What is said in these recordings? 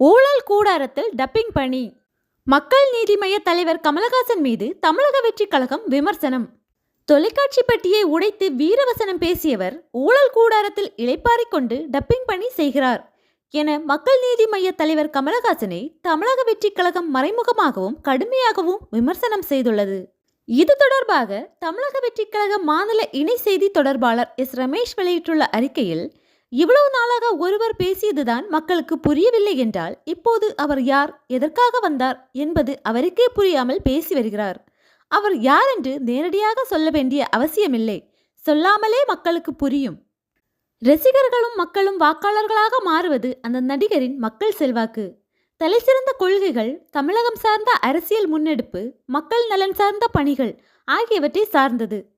ஊழல் கூடாரத்தில் டப்பிங் பணி. மக்கள் நீதி மய்ய தலைவர் கமலஹாசன் மீது தமிழக வெற்றி கழகம் விமர்சனம். தொலைக்காட்சி பெட்டியை உடைத்து வீரவசனம் பேசியவர் ஊழல் கூடாரத்தில் இளைப்பாறிக் கொண்டு டப்பிங் பணி செய்கிறார் என மக்கள் நீதி மய்ய தலைவர் கமலஹாசனை தமிழக வெற்றி கழகம் மறைமுகமாகவும் கடுமையாகவும் விமர்சனம் செய்துள்ளது. இது தொடர்பாக தமிழக வெற்றி கழக மாநில இணை செய்தி தொடர்பாளர் எஸ். ரமேஷ் வெளியிட்டுள்ள அறிக்கையில் இவ்வளவு நாளாக ஒருவர் பேசியதுதான் மக்களுக்கு புரியவில்லை என்றால் இப்போது அவர் யார் எதற்காக வந்தார் என்பது அவருக்கே புரியாமல் பேசி வருகிறார். அவர் யார் என்று நேரடியாக சொல்ல வேண்டிய அவசியமில்லை. சொல்லாமலே மக்களுக்கு புரியும். ரசிகர்களும் மக்களும் வாக்காளர்களாக மாறுவது அந்த நடிகரின் மக்கள் செல்வாக்கு. தலைசிறந்த கொள்கைகள் தமிழகம் சார்ந்த அரசியல் முன்னெடுப்பு மக்கள் நலன் சார்ந்த பணிகள் ஆகியவற்றை சார்ந்தது.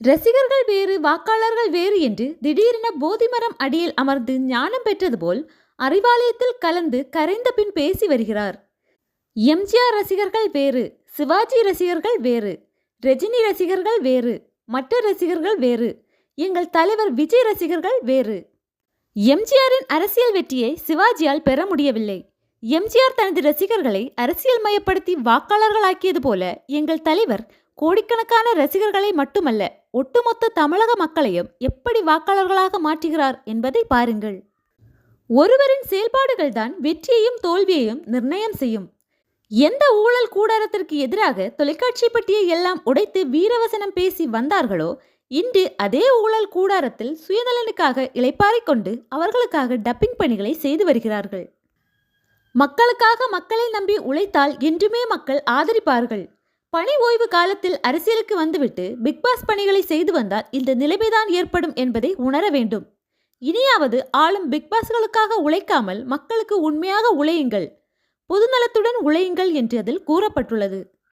ரசிகர்கள் வேறு வாக்காளர்கள் வேறு என்று திடீரென போதிமரம் அடியில் அமர்ந்து ஞானம் பெற்றது போல் அறிவாலயத்தில் கலந்து கரைந்த பின் பேசி வருகிறார். எம்ஜிஆர் ரசிகர்கள் வேறு சிவாஜி ரசிகர்கள் வேறு ரஜினி ரசிகர்கள் வேறு மற்ற ரசிகர்கள் வேறு எங்கள் தலைவர் விஜய் ரசிகர்கள் வேறு. எம்ஜிஆரின் அரசியல் வெற்றியை சிவாஜியால் பெற முடியவில்லை. எம்ஜிஆர் தனது ரசிகர்களை அரசியல் மயப்படுத்தி வாக்காளர்களாக்கியது போல எங்கள் தலைவர் கோடிக்கணக்கான ரசிகர்களை மட்டுமல்ல ஒட்டுமொத்த தமிழக மக்களையும் எப்படி வாக்காளர்களாக மாற்றுகிறார் என்பதை பாருங்கள். ஒருவரின் செயல்பாடுகள் தான் வெற்றியையும் தோல்வியையும் நிர்ணயம் செய்யும். எந்த ஊழல் கூடாரத்திற்கு எதிராக தொலைக்காட்சி பட்டியை எல்லாம் உடைத்து வீரவசனம் பேசி வந்தார்களோ இன்று அதே ஊழல் கூடாரத்தில் சுயநலனுக்காக இளைப்பாறிக் கொண்டு அவர்களுக்காக டப்பிங் பணிகளை செய்து வருகிறார்கள். மக்களுக்காக மக்களை நம்பி உழைத்தால் என்றுமே மக்கள் ஆதரிப்பார்கள். பணி ஓய்வு காலத்தில் அரசியலுக்கு வந்துவிட்டு பிக்பாஸ் பணிகளை செய்து வந்தால் இந்த நிலைமைதான் ஏற்படும் என்பதை உணர வேண்டும். இனியாவது ஆளும் பிக்பாஸ்களுக்காக உழைக்காமல் மக்களுக்கு உண்மையாக உழையுங்கள். பொதுநலத்துடன் உழையுங்கள் என்று அதில் கூறப்பட்டுள்ளது.